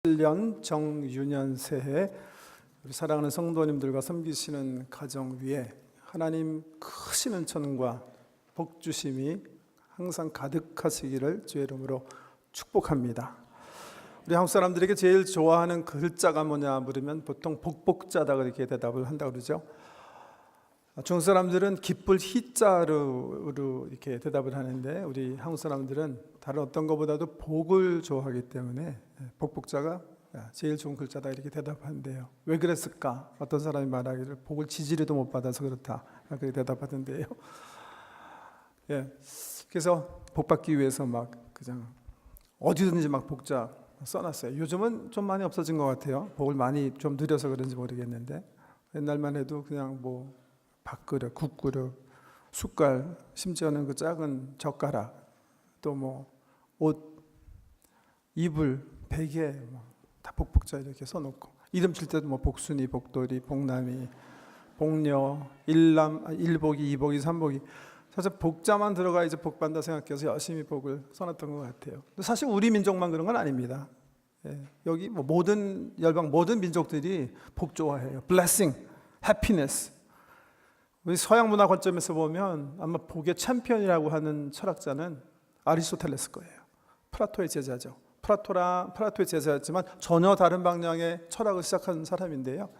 2017년 정유년 새해 우리 사랑하는 성도님들과 섬기시는 가정 위에 하나님 크신 은천과 복 주심이 항상 가득하시기를 주의 이름으로 축복합니다. 우리 한국 사람들에게 제일 좋아하는 글자가 뭐냐 물으면 보통 복복자다 그렇게 대답을 한다 그러죠. 중국 사람들은 기쁠 희자로 이렇게 대답을 하는데 우리 한국 사람들은 다른 어떤 것보다도 복을 좋아하기 때문에 복복자가 제일 좋은 글자다 이렇게 대답하는데요. 왜 그랬을까? 어떤 사람이 말하기를 복을 지지리도 못 받아서 그렇다 그렇게 대답하던데요. 예, 그래서 복 받기 위해서 막 그냥 어디든지 막 복자 써놨어요. 요즘은 좀 많이 없어진 것 같아요. 복을 많이 좀 느려서 그런지 모르겠는데 옛날만 해도 그냥 뭐 밥그릇, 국그릇, 숟갈, 심지어는 그 작은 젓가락, 또 뭐 옷, 이불, 베개 뭐다 복복자 이렇게 써놓고 이름 칠 때도 뭐 복순이, 복돌이, 복남이, 복녀, 일남, 아, 일복이, 이복이, 삼복이 사실 복자만 들어가 이제 복 받는다 생각해서 열심히 복을 써놨던 것 같아요. 사실 우리 민족만 그런 건 아닙니다. 예, 여기 뭐 모든 열방 모든 민족들이 복 좋아해요. blessing, happiness. 우리 서양 문화 관점에서 보면 아마 복의 챔피언이라고 하는 철학자는 아리스토텔레스 거예요. 플라토의 제자죠. 플라토라 플라토의 제자였지만 전혀 다른 방향의 철학을 시작한 사람인데요.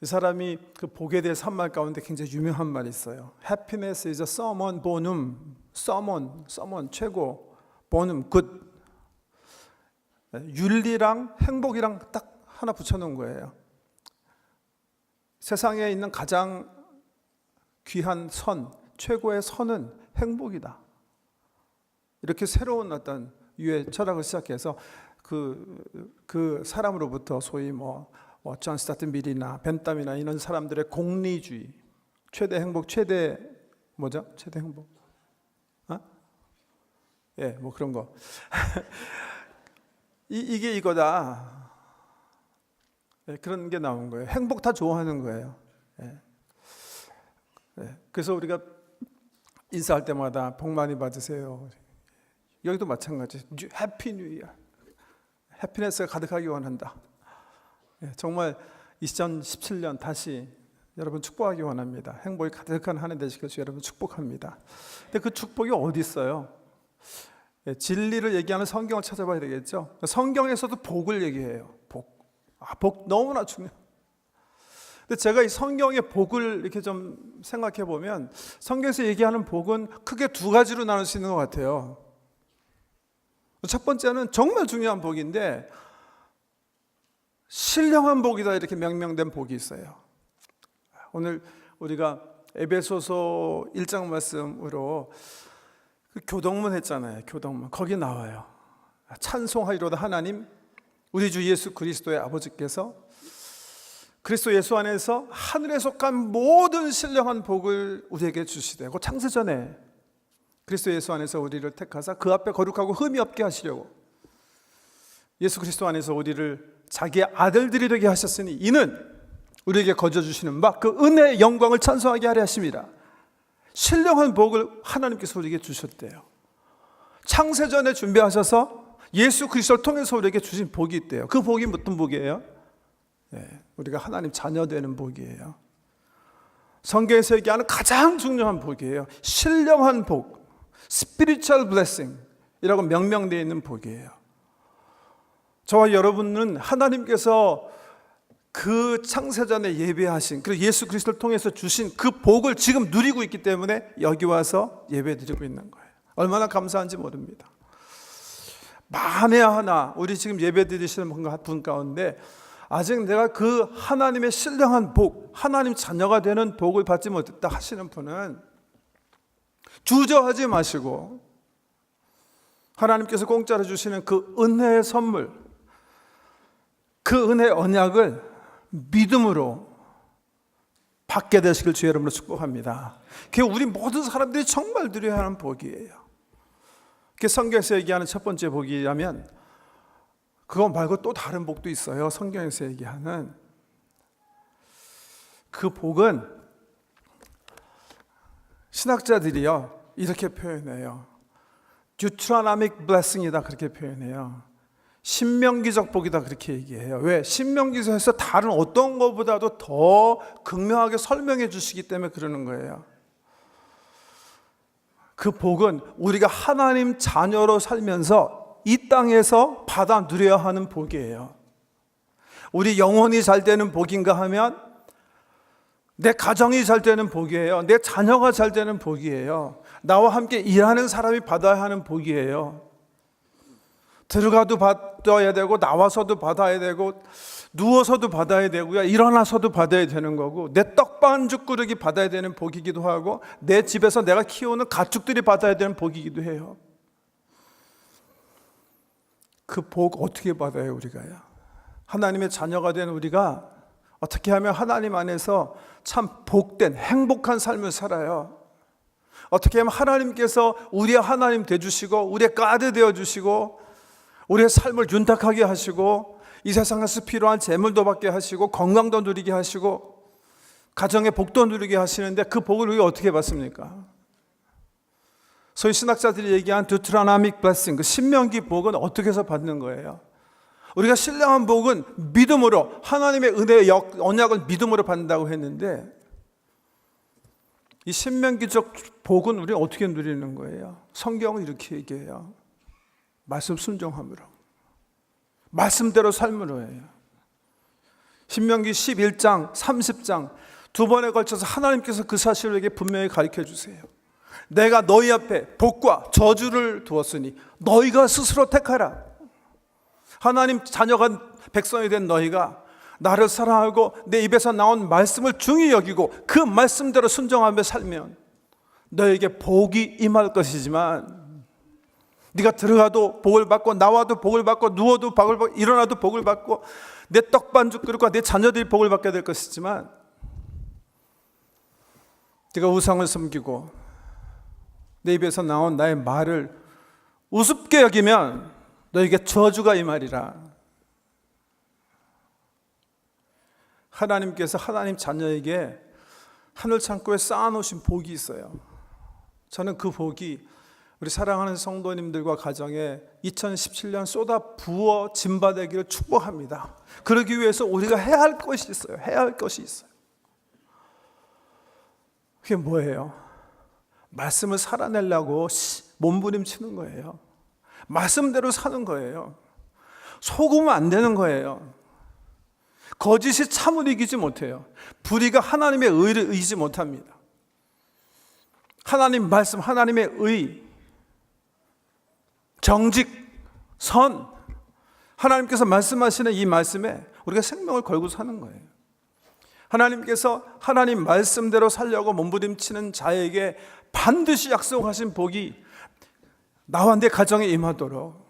이 사람이 그 복에 대해서 한말 가운데 굉장히 유명한 말이 있어요. Happiness is a summum bonum. summum, summum 최고, bonum good. 윤리랑 행복이랑 딱 하나 붙여놓은 거예요. 세상에 있는 가장 귀한 선, 최고의 선은 행복이다. 이렇게 새로운 어떤 유의 철학을 시작해서 그, 그 사람으로부터 소위 뭐, 뭐, 존 스타트 밀이나 벤담이나 이런 사람들의 공리주의, 최대 행복, 최대, 뭐죠? 최대 행복? 어? 예, 뭐 그런 거. 이, 이게 이거다. 예, 그런 게 나온 거예요. 행복 다 좋아하는 거예요. 예. 예, 그래서 우리가 인사할 때마다 복 많이 받으세요. 여기도 마찬가지. 해피 뉴 이어. 해피네스가 가득하기 원한다. 예, 정말 2017년 다시 여러분 축복하기 원합니다. 행복이 가득한 한 해 되시길 주 여러분 축복합니다. 근데 그 축복이 어디 있어요? 예, 진리를 얘기하는 성경을 찾아봐야 되겠죠. 성경에서도 복을 얘기해요. 복. 아, 복 너무나 중요. 근데 제가 이 성경의 복을 이렇게 좀 생각해 보면 성경에서 얘기하는 복은 크게 두 가지로 나눌 수 있는 것 같아요. 첫 번째는 정말 중요한 복인데 신령한 복이다 이렇게 명명된 복이 있어요. 오늘 우리가 에베소서 1장 말씀으로 그 교동문 했잖아요. 교동문 거기 나와요. 찬송하리로다 하나님 우리 주 예수 그리스도의 아버지께서 그리스도 예수 안에서 하늘에 속한 모든 신령한 복을 우리에게 주시되 그 창세전에 그리스도 예수 안에서 우리를 택하사 그 앞에 거룩하고 흠이 없게 하시려고 예수 그리스도 안에서 우리를 자기의 아들들이 되게 하셨으니 이는 우리에게 거저 주시는 막 그 은혜의 영광을 찬송하게 하려 하심이라 신령한 복을 하나님께서 우리에게 주셨대요. 창세전에 준비하셔서 예수 그리스도를 통해서 우리에게 주신 복이 있대요. 그 복이 어떤 복이에요? 네, 우리가 하나님 자녀 되는 복이에요. 성경에서 얘기하는 가장 중요한 복이에요. 신령한 복 spiritual blessing 이라고 명명되어 있는 복이에요. 저와 여러분은 하나님께서 그 창세전에 예배하신 그리고 예수 그리스도를 통해서 주신 그 복을 지금 누리고 있기 때문에 여기 와서 예배드리고 있는 거예요. 얼마나 감사한지 모릅니다. 만에 하나 우리 지금 예배드리시는 분 가운데 아직 내가 그 하나님의 신령한 복, 하나님 자녀가 되는 복을 받지 못했다 하시는 분은 주저하지 마시고 하나님께서 공짜로 주시는 그 은혜의 선물, 그 은혜 언약을 믿음으로 받게 되시길 주의 이름으로 축복합니다. 그게 우리 모든 사람들이 정말 누려야 하는 복이에요. 그 성경에서 얘기하는 첫 번째 복이라면 그거 말고 또 다른 복도 있어요. 성경에서 얘기하는 그 복은 신학자들이요 이렇게 표현해요. 뉴트라나믹 블레싱이다 그렇게 표현해요. 신명기적 복이다 그렇게 얘기해요. 왜? 신명기서에서 다른 어떤 것보다도 더 극명하게 설명해 주시기 때문에 그러는 거예요. 그 복은 우리가 하나님 자녀로 살면서 이 땅에서 받아 누려야 하는 복이에요. 우리 영혼이 잘 되는 복인가 하면 내 가정이 잘 되는 복이에요. 내 자녀가 잘 되는 복이에요. 나와 함께 일하는 사람이 받아야 하는 복이에요. 들어가도 받아야 되고 나와서도 받아야 되고 누워서도 받아야 되고요. 일어나서도 받아야 되는 거고 내 떡반죽 그릇이 받아야 되는 복이기도 하고 내 집에서 내가 키우는 가축들이 받아야 되는 복이기도 해요. 그 복 어떻게 받아요, 우리가요? 하나님의 자녀가 된 우리가 어떻게 하면 하나님 안에서 참 복된 행복한 삶을 살아요. 어떻게 하면 하나님께서 우리의 하나님 돼 주시고 우리의 가드 되어 주시고 우리의 삶을 윤탁하게 하시고 이 세상에서 필요한 재물도 받게 하시고 건강도 누리게 하시고 가정의 복도 누리게 하시는데 그 복을 우리가 어떻게 받습니까? 소위 신학자들이 얘기한 드트라나믹 블레싱 그 신명기 복은 어떻게 해서 받는 거예요? 우리가 신령한 복은 믿음으로 하나님의 은혜의 역, 언약을 믿음으로 받는다고 했는데 이 신명기적 복은 우리 어떻게 누리는 거예요? 성경은 이렇게 얘기해요. 말씀 순종함으로. 말씀대로 삶으로 해요. 신명기 11장, 30장 두 번에 걸쳐서 하나님께서 그 사실을 에게 분명히 가르쳐 주세요. 내가 너희 앞에 복과 저주를 두었으니 너희가 스스로 택하라. 하나님 자녀가 백성이 된 너희가 나를 사랑하고 내 입에서 나온 말씀을 중히 여기고 그 말씀대로 순종하며 살면 너에게 복이 임할 것이지만 네가 들어가도 복을 받고 나와도 복을 받고 누워도 복을 받고 일어나도 복을 받고 내 떡반죽 그릇과 내 자녀들이 복을 받게 될 것이지만 네가 우상을 섬기고 내 입에서 나온 나의 말을 우습게 여기면 너에게 저주가 이 말이라. 하나님께서 하나님 자녀에게 하늘 창고에 쌓아놓으신 복이 있어요. 저는 그 복이 우리 사랑하는 성도님들과 가정에 2017년 쏟아 부어 짐바되기를 축복합니다. 그러기 위해서 우리가 해야 할 것이 있어요. 해야 할 것이 있어요. 그게 뭐예요? 말씀을 살아내려고 몸부림치는 거예요. 말씀대로 사는 거예요. 속으면 안 되는 거예요. 거짓이 참을 이기지 못해요. 불의가 하나님의 의를 이기지 못합니다. 하나님 말씀, 하나님의 의, 정직, 선, 하나님께서 말씀하시는 이 말씀에 우리가 생명을 걸고 사는 거예요. 하나님께서 하나님 말씀대로 살려고 몸부림치는 자에게 반드시 약속하신 복이 나와 내 가정에 임하도록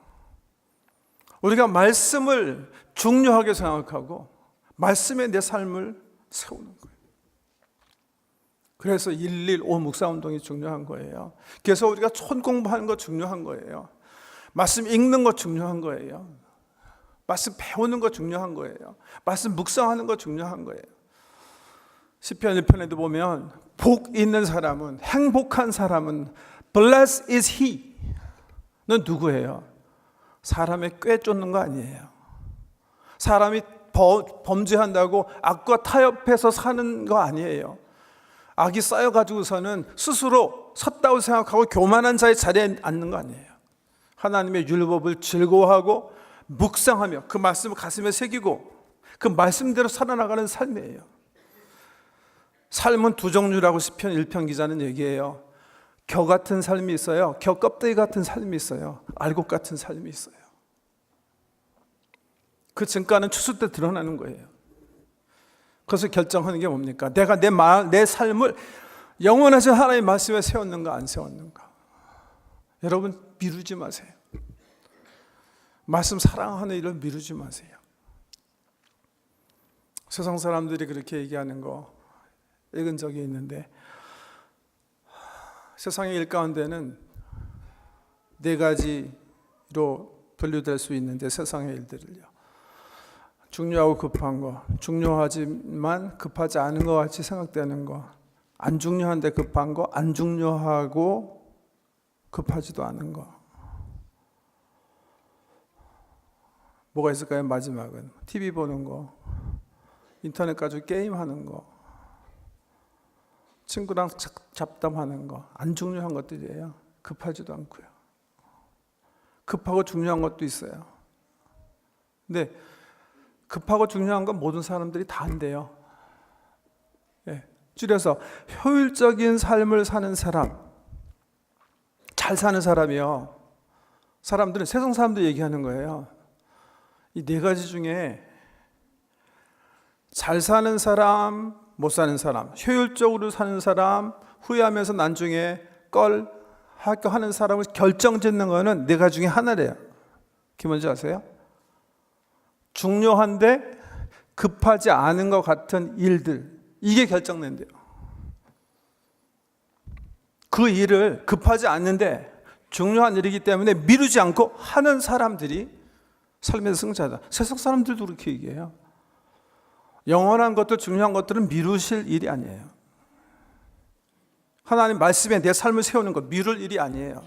우리가 말씀을 중요하게 생각하고 말씀에 내 삶을 세우는 거예요. 그래서 115 묵사 운동이 중요한 거예요. 그래서 우리가 촌 공부하는 거 중요한 거예요. 말씀 읽는 거 중요한 거예요. 말씀 배우는 거 중요한 거예요. 말씀 묵상하는 거 중요한 거예요. 시편 1편에도 보면 복 있는 사람은 행복한 사람은 blessed is he. 는 누구예요? 사람의 꾀 쫓는 거 아니에요. 사람이 범죄한다고 악과 타협해서 사는 거 아니에요. 악이 쌓여가지고서는 스스로 섰다고 생각하고 교만한 자의 자리에 앉는 거 아니에요. 하나님의 율법을 즐거워하고 묵상하며 그 말씀을 가슴에 새기고 그 말씀대로 살아나가는 삶이에요. 삶은 두 종류라고 시편 1편 기자는 얘기해요. 겨 같은 삶이 있어요. 겨 껍데기 같은 삶이 있어요. 알곡 같은 삶이 있어요. 그 증가는 추수 때 드러나는 거예요. 그래서 결정하는 게 뭡니까? 내가 내 말, 내 삶을 영원하신 하나님의 말씀에 세웠는가 안 세웠는가? 여러분 미루지 마세요. 말씀 사랑하는 일을 미루지 마세요. 세상 사람들이 그렇게 얘기하는 거 읽은 적이 있는데 세상의 일 가운데는 네 가지로 분류될 수 있는데 세상의 일들을요. 중요하고 급한 거, 중요하지만 급하지 않은 것 같이 생각되는 거, 안 중요한데 급한 거, 안 중요하고 급하지도 않은 거. 뭐가 있을까요? 마지막은 TV 보는 거, 인터넷 가지고 게임 하는 거, 친구랑 잡- 잡담하는 거, 안 중요한 것들이에요. 급하지도 않고요. 급하고 중요한 것도 있어요. 근데 급하고 중요한 건 모든 사람들이 다 한대요. 예. 줄여서 효율적인 삶을 사는 사람, 잘 사는 사람이요. 사람들은 세상 사람들 얘기하는 거예요. 이 네 가지 중에 잘 사는 사람, 못 사는 사람, 효율적으로 사는 사람, 후회하면서 나중에 껄 학교 하는 사람을 결정짓는 거는 네 가지 중에 하나래요. 그게 뭔지 아세요? 중요한데 급하지 않은 것 같은 일들 이게 결정된대요. 그 일을 급하지 않는데 중요한 일이기 때문에 미루지 않고 하는 사람들이 삶의 승자다. 세상 사람들도 그렇게 얘기해요. 영원한 것도 중요한 것들은 미루실 일이 아니에요. 하나님 말씀에 내 삶을 세우는 것 미룰 일이 아니에요.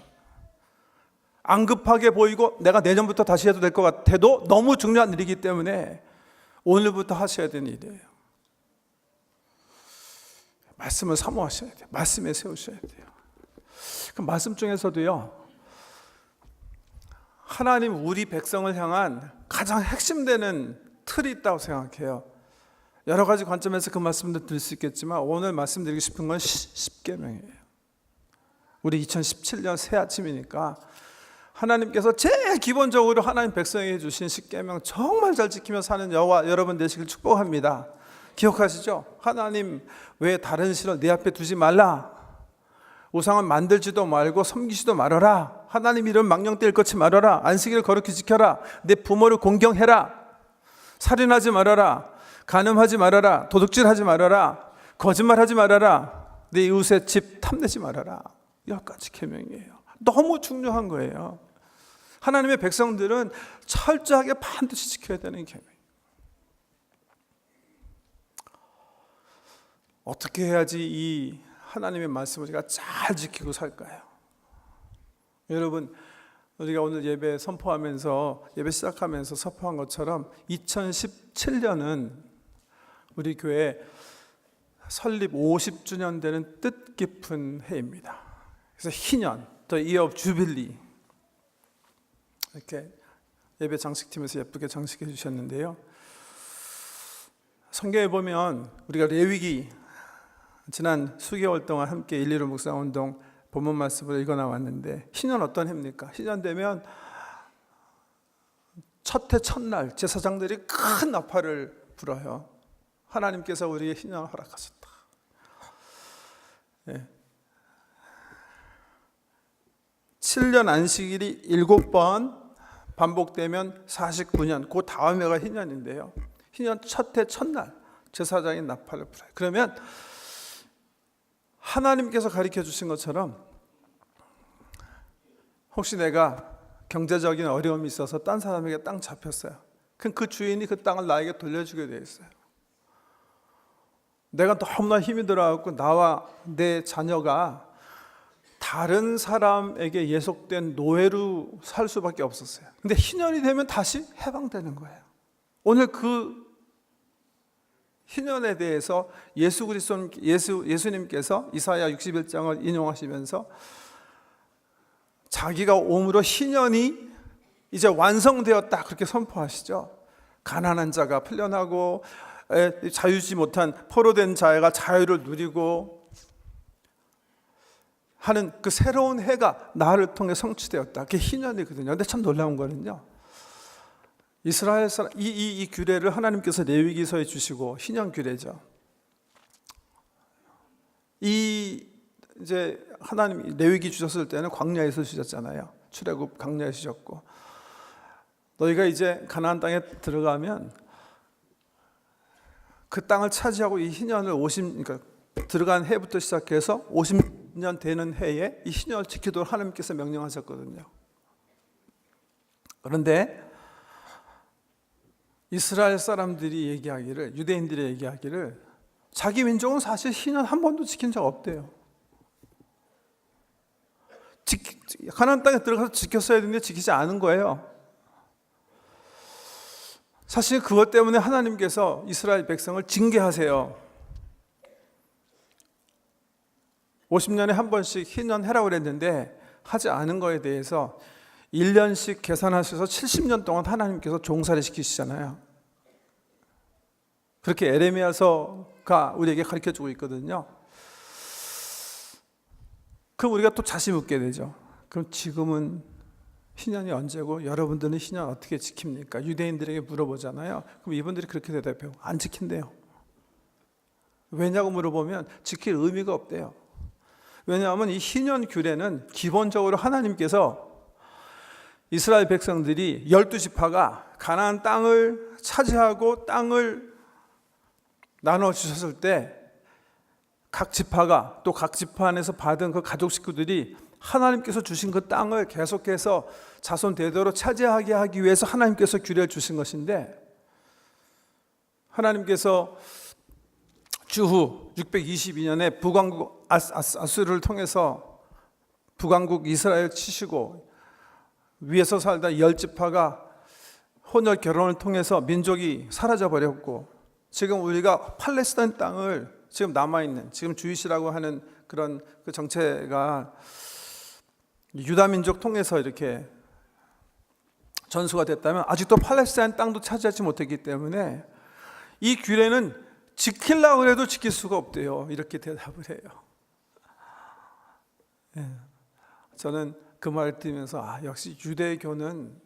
안 급하게 보이고 내가 내년부터 다시 해도 될 것 같아도 너무 중요한 일이기 때문에 오늘부터 하셔야 되는 일이에요. 말씀을 사모하셔야 돼요. 말씀에 세우셔야 돼요. 그 말씀 중에서도요. 하나님 우리 백성을 향한 가장 핵심되는 틀이 있다고 생각해요. 여러 가지 관점에서 그 말씀도 드릴 수 있겠지만 오늘 말씀드리고 싶은 건 10계명이에요. 우리 2017년 새 아침이니까 하나님께서 제일 기본적으로 하나님 백성에게 주신 10계명 정말 잘 지키며 사는 여와 여러분 되시길 축복합니다. 기억하시죠? 하나님 왜 다른 신을 내 앞에 두지 말라. 우상은 만들지도 말고 섬기지도 말아라. 하나님 이름 망령될 것이 말아라. 안식일을 거룩히 지켜라. 내 부모를 공경해라. 살인하지 말아라. 간음하지 말아라. 도둑질하지 말아라. 거짓말하지 말아라. 내 이웃의 집 탐내지 말아라. 열 가지 계명이에요. 너무 중요한 거예요. 하나님의 백성들은 철저하게 반드시 지켜야 되는 계명. 어떻게 해야지 이 하나님의 말씀을 우리가 잘 지키고 살까요? 여러분, 우리가 오늘 예배 선포하면서 예배 시작하면서 선포한 것처럼 2017년은 우리 교회 설립 50주년 되는 뜻깊은 해입니다. 그래서 희년, 더 이어 주빌리 이렇게 예배 장식팀에서 예쁘게 장식해 주셨는데요. 성경에 보면 우리가 레위기 지난 수개월 동안 함께 일리로 묵상 운동 본문 말씀을 읽어 나왔는데 신년 어떤 해입니까? 신년 되면 첫해 첫날 제사장들이 큰 나팔을 불어요. 하나님께서 우리에게 신년을 허락하셨다. 예. 7년 안식일이 7번 반복되면 49년 그 다음 해가 희년인데요. 희년 첫 해 첫날 제사장이 나팔을 불어요. 그러면 하나님께서 가르쳐 주신 것처럼 혹시 내가 경제적인 어려움이 있어서 딴 사람에게 땅 잡혔어요. 그럼 그 주인이 그 땅을 나에게 돌려주게 돼 있어요. 내가 너무나 힘이 들어갖고 나와 내 자녀가 다른 사람에게 예속된 노예로 살 수밖에 없었어요. 근데 희년이 되면 다시 해방되는 거예요. 오늘 그 희년에 대해서 예수 그리스도 예수 예수님께서 이사야 61장을 인용하시면서 자기가 옴으로 희년이 이제 완성되었다 그렇게 선포하시죠. 가난한 자가 풀려나고 에, 자유지 못한 포로된 자가 자유를 누리고 하는 그 새로운 해가 나를 통해 성취되었다. 그게 희년이거든요. 근데 참 놀라운 거는요. 이스라엘 사람 이, 이, 이 규례를 하나님께서 레위기서에 주시고 희년 규례죠. 이 이제 하나님 레위기 주셨을 때는 광야에서 주셨잖아요. 출애굽 광야에 주셨고 너희가 이제 가나안 땅에 들어가면 그 땅을 차지하고 이 희년을 50 그러니까 들어간 해부터 시작해서 50년 되는 해에 이 희년을 지키도록 하나님께서 명령하셨거든요. 그런데 이스라엘 사람들이 얘기하기를 유대인들이 얘기하기를 자기 민족은 사실 희년 한 번도 지킨 적 없대요. 가나안 땅에 들어가서 지켰어야 되는데 지키지 않은 거예요. 사실 그것 때문에 하나님께서 이스라엘 백성을 징계하세요. 50년에 한 번씩 희년해라고 그랬는데 하지 않은 거에 대해서 1년씩 계산하셔서 70년 동안 하나님께서 종살이 시키시잖아요. 그렇게 에레미야서가 우리에게 가르쳐 주고 있거든요. 그럼 우리가 또 자신 묻게 되죠. 그럼 지금은 희년이 언제고 여러분들은 희년 어떻게 지킵니까? 유대인들에게 물어보잖아요. 그럼 이분들이 그렇게 대답해요. 안 지킨대요. 왜냐고 물어보면 지킬 의미가 없대요. 왜냐하면 이 희년 규례는 기본적으로 하나님께서 이스라엘 백성들이 열두 지파가 가나안 땅을 차지하고 땅을 나눠 주셨을 때 각 지파가 또 각 지파 안에서 받은 그 가족 식구들이 하나님께서 주신 그 땅을 계속해서 자손 대대로 차지하게 하기 위해서 하나님께서 규례를 주신 것인데 하나님께서 주후 622년에 북왕국 아수르를 통해서 북왕국 이스라엘 치시고 위에서 살다 열 지파가 혼혈 결혼을 통해서 민족이 사라져 버렸고 지금 우리가 팔레스타인 땅을 지금 남아 있는 지금 주이시라고 하는 그런 그 정체가 유다 민족 통해서 이렇게 전수가 됐다면 아직도 팔레스타인 땅도 차지하지 못했기 때문에 이 규례는 지키려고 해도 지킬 수가 없대요. 이렇게 대답을 해요. 예. 저는 그 말을 들으면서 아, 역시 유대교는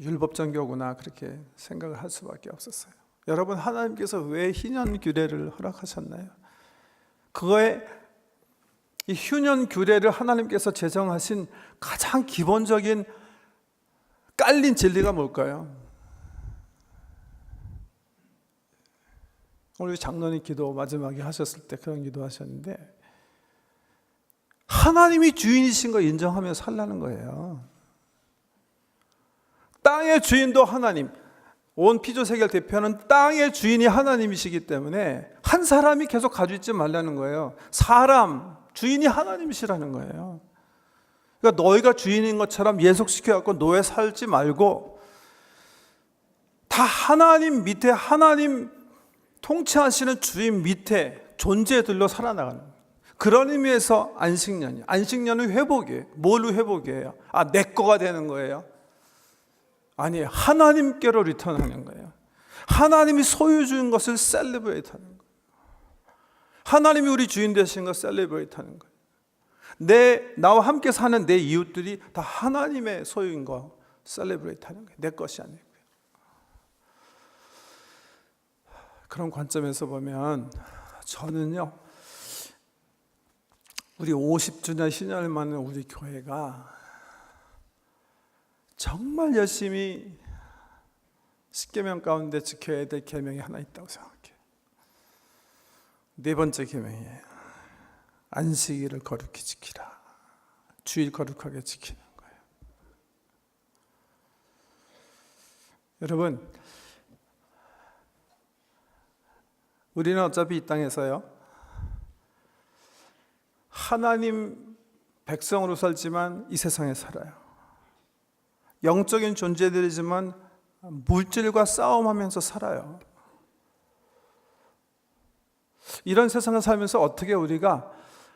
율법정교구나 그렇게 생각을 할 수밖에 없었어요. 여러분 하나님께서 왜 희년 규례를 허락하셨나요? 그거에 이 휴년 규례를 하나님께서 제정하신 가장 기본적인 깔린 진리가 뭘까요? 오늘 장로님 기도 마지막에 하셨을 때 그런 기도 하셨는데 하나님이 주인이신 거 인정하며 살라는 거예요. 땅의 주인도 하나님, 온 피조세계를 대표하는 땅의 주인이 하나님이시기 때문에 한 사람이 계속 가지고 있지 말라는 거예요. 사람, 주인이 하나님이시라는 거예요. 그러니까 너희가 주인인 것처럼 예속시켜갖고 노예 살지 말고 다 하나님 밑에 하나님 통치하시는 주인 밑에 존재들로 살아나가는 거예요. 그런 의미에서 안식년이 안식년은 회복이에요. 뭘로 회복이에요? 아, 내 거가 되는 거예요. 아니, 하나님께로 리턴하는 거예요. 하나님이 소유 주인 것을 셀리브레이트 하는 거예요. 하나님이 우리 주인 되신 걸 셀리브레이트 하는 거예요. 내 나와 함께 사는 내 이웃들이 다 하나님의 소유인 거 셀리브레이트 하는 거예요. 내 것이 아니고요. 그런 관점에서 보면 저는요. 우리 50주년 신년을 맞는 우리 교회가 정말 열심히 십계명 가운데 지켜야 될 계명이 하나 있다고 생각해요. 네 번째 계명이에요. 안식일을 거룩히 지키라. 주일 거룩하게 지키는 거예요. 여러분, 우리는 어차피 이 땅에서요. 하나님 백성으로 살지만 이 세상에 살아요. 영적인 존재들이지만 물질과 싸움하면서 살아요. 이런 세상을 살면서 어떻게 우리가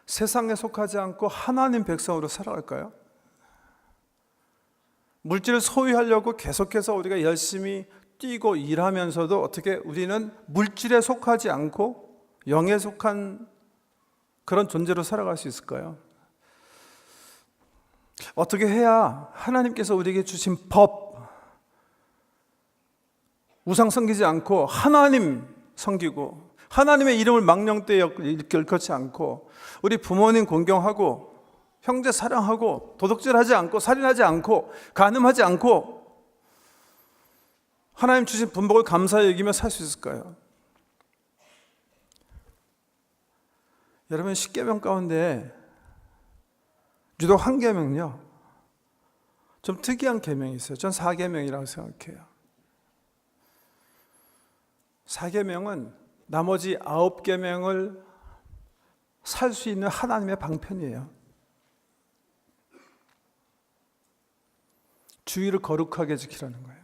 세상에 속하지 않고 하나님 백성으로 살아갈까요? 물질을 소유하려고 계속해서 우리가 열심히 뛰고 일하면서도 어떻게 우리는 물질에 속하지 않고 영에 속한 그런 존재로 살아갈 수 있을까요? 어떻게 해야 하나님께서 우리에게 주신 법, 우상 섬기지 않고 하나님 섬기고 하나님의 이름을 망령되이 일컬지 않고 우리 부모님 공경하고 형제 사랑하고 도둑질하지 않고 살인하지 않고 간음하지 않고 하나님 주신 분복을 감사히 여기며 살 수 있을까요? 여러분 십계명 가운데 유독 한 계명요. 좀 특이한 계명이 있어요. 전 사계명이라고 생각해요. 사계명은 나머지 아홉 계명을 살 수 있는 하나님의 방편이에요. 주의를 거룩하게 지키라는 거예요.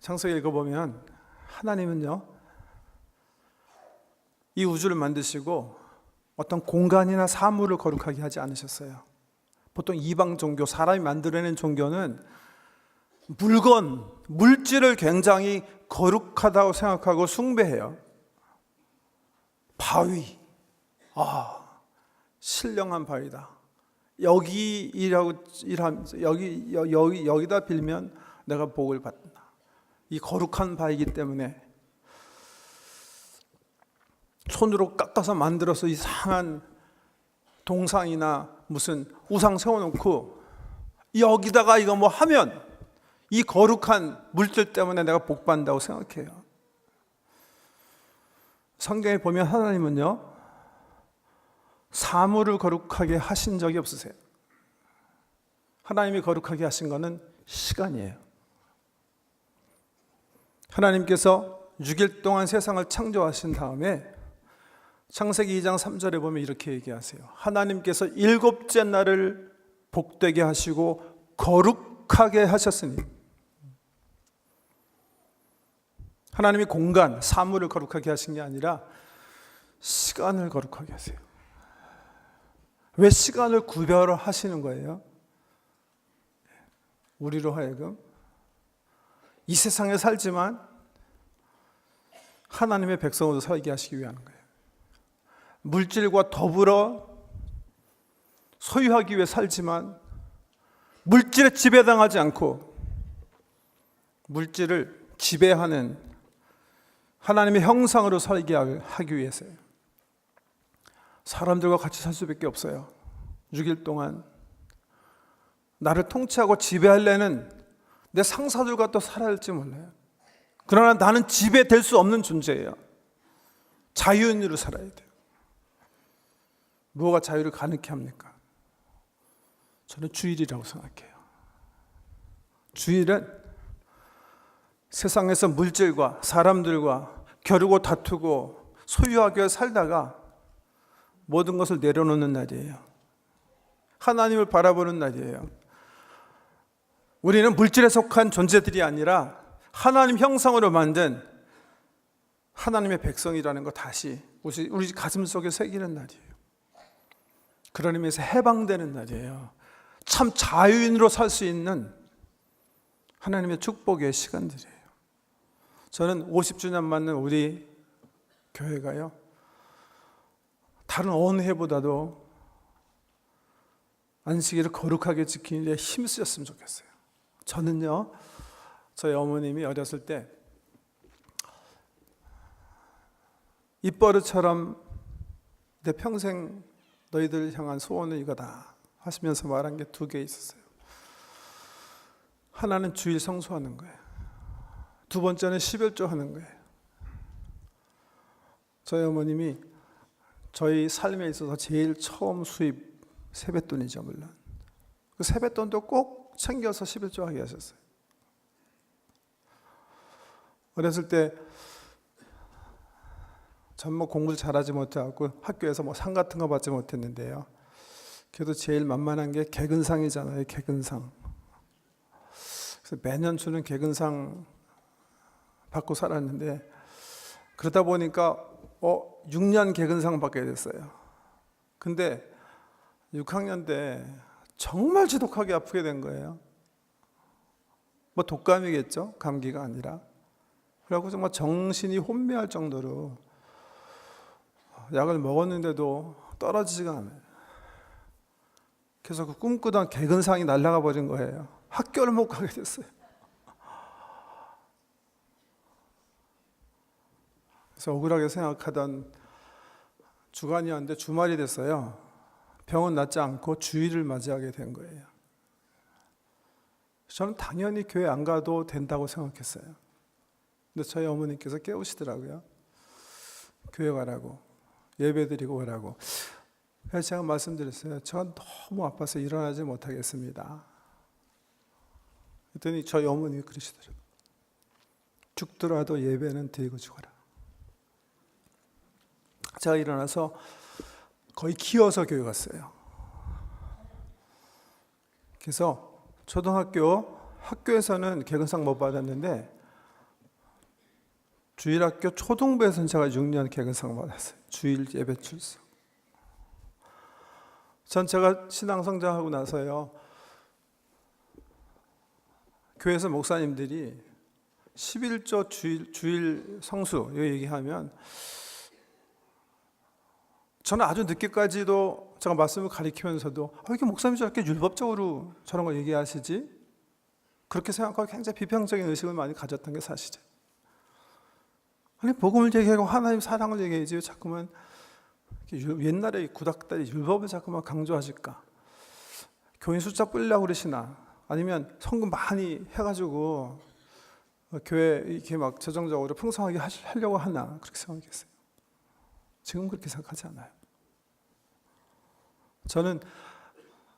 창세기 읽어보면 하나님은요 이 우주를 만드시고 어떤 공간이나 사물을 거룩하게 하지 않으셨어요. 보통 이방 종교 사람이 만들어낸 종교는 물건, 물질을 굉장히 거룩하다고 생각하고 숭배해요. 바위, 아, 신령한 바위다. 여기 일하고 일함 여기 여- 여기 여기다 빌면 내가 복을 받는다. 이 거룩한 바이기 때문에 손으로 깎아서 만들어서 이상한 동상이나 무슨 우상 세워놓고 여기다가 이거 뭐 하면 이 거룩한 물질 때문에 내가 복 받는다고 생각해요. 성경에 보면 하나님은요 사물을 거룩하게 하신 적이 없으세요. 하나님이 거룩하게 하신 것은 시간이에요. 하나님께서 6일 동안 세상을 창조하신 다음에 창세기 2장 3절에 보면 이렇게 얘기하세요. 하나님께서 일곱째 날을 복되게 하시고 거룩 하게 하셨으니 하나님이 공간, 사물을 거룩하게 하신 게 아니라 시간을 거룩하게 하세요. 왜 시간을 구별하시는 거예요? 우리로 하여금 이 세상에 살지만 하나님의 백성으로 살게 하시기 위한 거예요. 물질과 더불어 소유하기 위해 살지만 물질에 지배당하지 않고 물질을 지배하는 하나님의 형상으로 살게 하기 위해서요. 사람들과 같이 살 수밖에 없어요. 6일 동안 나를 통치하고 지배하려는 내 상사들과 또 살아야 할지 몰라요. 그러나 나는 지배될 수 없는 존재예요. 자유인으로 살아야 돼요. 무엇가 자유를 가능케 합니까? 저는 주일이라고 생각해요. 주일은 세상에서 물질과 사람들과 겨루고 다투고 소유하기 위해 살다가 모든 것을 내려놓는 날이에요. 하나님을 바라보는 날이에요. 우리는 물질에 속한 존재들이 아니라 하나님 형상으로 만든 하나님의 백성이라는 거 다시 우리 가슴 속에 새기는 날이에요. 그런 의미에서 해방되는 날이에요. 참 자유인으로 살 수 있는 하나님의 축복의 시간들이에요. 저는 50주년 맞는 우리 교회가요. 다른 어느 해보다도 안식일을 거룩하게 지키는 데 힘쓰셨으면 좋겠어요. 저는요, 저희 어머님이 어렸을 때 입버릇처럼 내 평생 너희들 향한 소원은 이거다 하시면서 말한 게 두 개 있었어요. 하나는 주일 성수하는 거예요. 두 번째는 11조 하는 거예요. 저희 어머님이 저희 삶에 있어서 제일 처음 수입 세뱃돈이죠, 물론. 그 세뱃돈도 꼭 챙겨서 11조 하게 하셨어요. 어렸을 때 전뭐 공부를 잘하지 못해갖고 학교에서 뭐 상 같은 거 받지 못했는데요. 그래도 제일 만만한 게 개근상이잖아요, 개근상. 그래서 매년 주는 개근상 받고 살았는데 그러다 보니까 어 6년 개근상 받게 됐어요. 근데 6학년 때 정말 지독하게 아프게 된 거예요. 뭐 독감이겠죠, 감기가 아니라. 그래갖고 정말 정신이 혼미할 정도로 약을 먹었는데도 떨어지지가 않아요. 그래서 그 꿈꾸던 개근상이 날아가 버린 거예요. 학교를 못 가게 됐어요. 그래서 억울하게 생각하던 주간이었는데 주말이 됐어요. 병은 낫지 않고 주일을 맞이하게 된 거예요. 저는 당연히 교회 안 가도 된다고 생각했어요. 근데 저희 어머니께서 깨우시더라고요. 교회 가라고. 예배 드리고 오라고. 그래서 제가 말씀드렸어요. 저는 너무 아파서 일어나지 못하겠습니다. 그랬더니 저희 어머니 그러시더라고요. 죽더라도 예배는 드리고 죽어라. 제가 일어나서 거의 기어서 교회 갔어요. 그래서 초등학교 학교에서는 개근상 못 받았는데 주일학교 초등부에서는 제가 6년 개근상 받았어요. 주일 예배 출석. 전 제가 신앙 성장하고 나서요. 교회에서 목사님들이 11조 주일, 주일 성수 이거 얘기하면 저는 아주 늦게까지도 제가 말씀을 가리키면서도 아, 왜 이렇게 목사님이 저렇게 율법적으로 저런 걸 얘기하시지? 그렇게 생각하고 굉장히 비평적인 의식을 많이 가졌던 게 사실이에요. 아니 복음을 얘기하고 하나님 사랑을 얘기해야지 왜 자꾸만 옛날에 구닥다리 율법을 자꾸만 강조하실까? 교인 숫자 불려고 그러시나? 아니면 성금 많이 해가지고 어, 교회 이렇게 막 재정적으로 풍성하게 하려고 하나 그렇게 생각했어요. 지금 그렇게 생각하지 않아요. 저는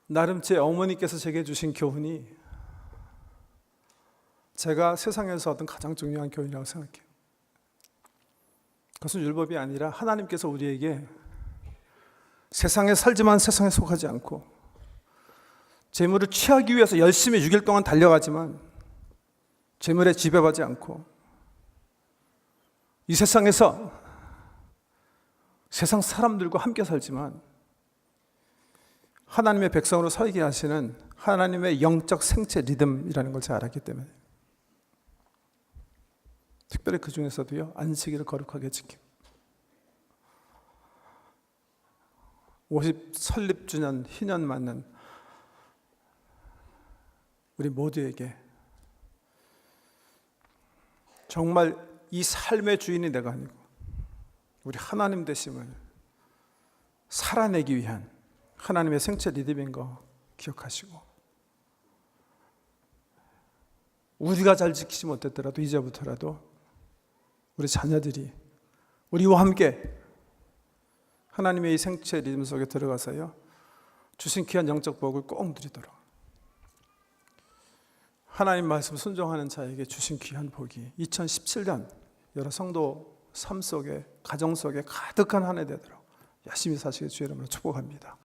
나름 제 어머니께서 제게 주신 교훈이 제가 세상에서 얻은 가장 중요한 교훈이라고 생각해요. 그것은 율법이 아니라 하나님께서 우리에게 세상에 살지만 세상에 속하지 않고 재물을 취하기 위해서 열심히 6일 동안 달려가지만 재물에 지배받지 않고 이 세상에서 세상 사람들과 함께 살지만 하나님의 백성으로 살게 하시는 하나님의 영적 생체 리듬이라는 걸 제가 알았기 때문에 특별히 그 중에서도요 안식일을 거룩하게 지킴. 50 설립주년 희년 맞는 우리 모두에게 정말 이 삶의 주인이 내가 아니고 우리 하나님 되심을 살아내기 위한 하나님의 생체 리듬인 거 기억하시고 우리가 잘 지키지 못했더라도 이제부터라도 우리 자녀들이 우리와 함께 하나님의 이 생체 리듬 속에 들어가서요 주신 귀한 영적 복을 꼭 누리도록 하나님 말씀 순종하는 자에게 주신 귀한 복이 2017년 여러 성도 삶 속에 가정 속에 가득한 한 해 되도록 열심히 사시길 주의 이름으로 축복합니다.